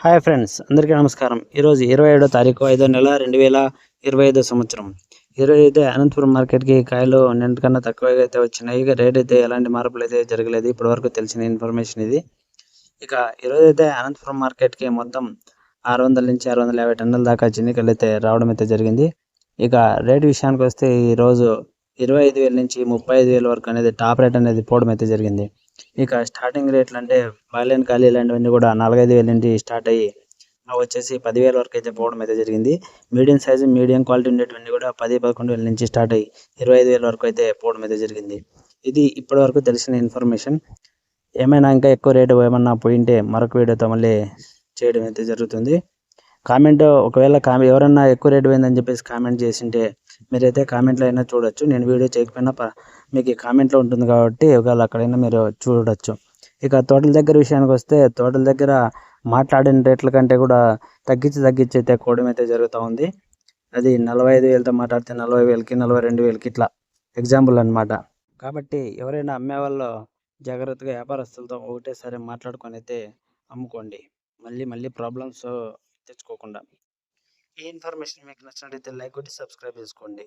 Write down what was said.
Hi friends అందరికీ నమస్కారం. ఈరోజు ఇరవై ఏడో తారీఖు ఐదో నెల రెండు వేల ఇరవై ఐదో సంవత్సరం. ఈరోజు అయితే అనంతపురం మార్కెట్కి కాయలు నిన్నటికన్నా తక్కువగా అయితే వచ్చినాయి. ఇక రేట్ అయితే ఎలాంటి మార్పులు అయితే జరగలేదు. ఇప్పటివరకు తెలిసిన ఇన్ఫర్మేషన్ ఇది. ఇక ఈరోజు అయితే అనంతపురం మార్కెట్కి మొత్తం ఆరు వందల నుంచి ఆరు వందల యాభై టన్నుల దాకా చిన్నికలు అయితే రావడం అయితే జరిగింది. ఇక రేట్ విషయానికి వస్తే ఈరోజు ఇరవై ఐదు వేల నుంచి ముప్పై ఐదు వేల వరకు అనేది టాప్ రేట్ అనేది పోవడం అయితే జరిగింది. ఇక స్టార్టింగ్ రేట్లు అంటే బాయిలైన్ ఖాళీ ఇలాంటివన్నీ కూడా నాలుగైదు వేల నుండి స్టార్ట్ అయ్యి అవి వచ్చేసి పదివేల వరకు అయితే పోవడం అయితే జరిగింది. మీడియం సైజు మీడియం క్వాలిటీ ఉండేటువంటి కూడా పది పదకొండు వేల నుంచి స్టార్ట్ అయ్యి ఇరవై ఐదు వేల వరకు అయితే పోవడం అయితే జరిగింది. ఇది ఇప్పటి వరకు తెలిసిన ఇన్ఫర్మేషన్ ఏమైనా ఇంకా ఎక్కువ రేటు ఏమన్నా పోయింటే మరొక వీడియోతో మళ్ళీ చేయడం అయితే జరుగుతుంది. కామెంట్ ఒకవేళ కామె ఎవరన్నా ఎక్కువ రేటు పోయిందని చెప్పేసి కామెంట్ చేసింటే మీరైతే కామెంట్లో అయినా చూడొచ్చు. నేను వీడియో చేయకపోయినా మీకు కామెంట్లో ఉంటుంది కాబట్టి ఒకవేళ అక్కడైనా మీరు చూడొచ్చు. ఇక తోటల దగ్గర విషయానికి వస్తే తోటల దగ్గర మాట్లాడిన రేట్ల కంటే కూడా తగ్గించి తగ్గించి అయితే కోవడం అయితే జరుగుతూ ఉంది. అది నలభై ఐదు వేలతో మాట్లాడితే నలభై వేలకి నలభై రెండు వేలకి ఇట్లా ఎగ్జాంపుల్ అనమాట కాబట్టి ఎవరైనా అమ్మే వాళ్ళు జాగ్రత్తగా వ్యాపారస్తులతో ఒకటేసారి మాట్లాడుకొని అయితే అమ్ముకోండి. మళ్ళీ మళ్ళీ ప్రాబ్లమ్స్ తెచ్చుకోకుండా. ఈ ఇన్ఫర్మేషన్ మీకు నచ్చినట్లయితే లైక్ కొట్టి సబ్స్క్రైబ్ చేసుకోండి.